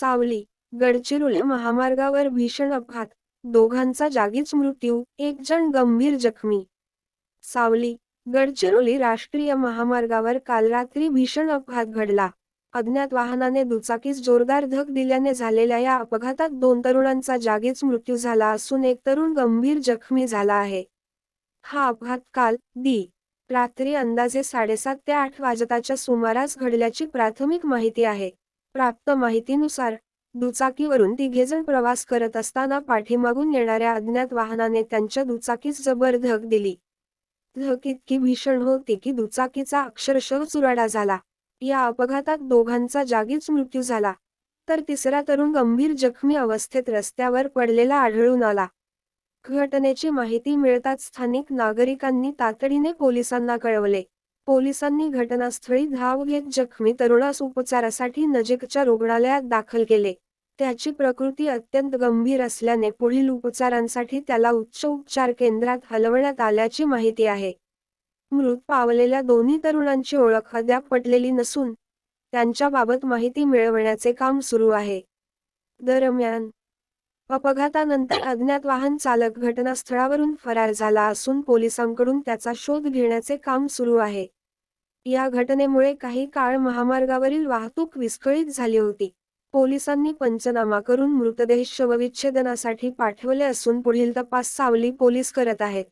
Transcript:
सावली गडचिरोली महामार्गावर भीषण अपघात. दोघांचा जागीच मृत्यू एक जण गंभीर जखमी. सावली गडचिरोली राष्ट्रीय महामार्गावर काल रात्री भीषण अपघात घडला. अज्ञात वाहनाने दुचाकीस जोरदार धक दिल्याने झालेल्या या अपघातात दोन तरुणांचा जागीच मृत्यू झाला असून एक तरुण गंभीर जखमी झाला आहे. हा अपघात काल दी. रात्री अंदाजे साडेसात ते आठ वाजताच्या सुमारास घडल्याची प्राथमिक माहिती आहे. प्राप्त माहितीनुसार दुचाकीवरून तिघेजण प्रवास करत असताना पाठीमागून येणाऱ्या अज्ञात वाहनाने त्यांच्या दुचाकीस जबर धक दिली. धक इतकी भीषण होती की दुचाकीचा अक्षरशः चुराडा झाला. या अपघातात दोघांचा जागीच मृत्यू झाला. तर तिसरा तरुण गंभीर जखमी अवस्थेत रस्त्यावर पडलेला आढळून आला. घटनेची माहिती मिळताच स्थानिक नागरिकांनी तातडीने पोलिसांना कळवले. पोलिसांनी घटनास्थळी धाव घेत जखमी तरुणास उपचारासाठी नजीकच्या रुग्णालयात दाखल केले. त्याची प्रकृती अत्यंत गंभीर असल्याने पुढील उपचारांसाठी त्याला उच्च उपचार केंद्रात हलवण्यात आल्याची माहिती आहे. मृत पावलेल्या दोन्ही तरुणांची ओळख अद्याप पटलेली नसून त्यांच्याबाबत माहिती मिळवण्याचे काम सुरू आहे. दरम्यान अपघातानंतर अज्ञात वाहन चालक घटनास्थळावरून फरार झाला असून पोलिसांकडून त्याचा शोध घेण्याचे काम सुरू आहे. या घटनेमुळे काही काळ महामार्गावरील वाहतूक विस्कळीत झाली होती. पोलिसांनी पंचनामा करून मृतदेह शवविच्छेदनासाठी पाठवले असून पुढील तपास सावली पोलीस करत आहेत.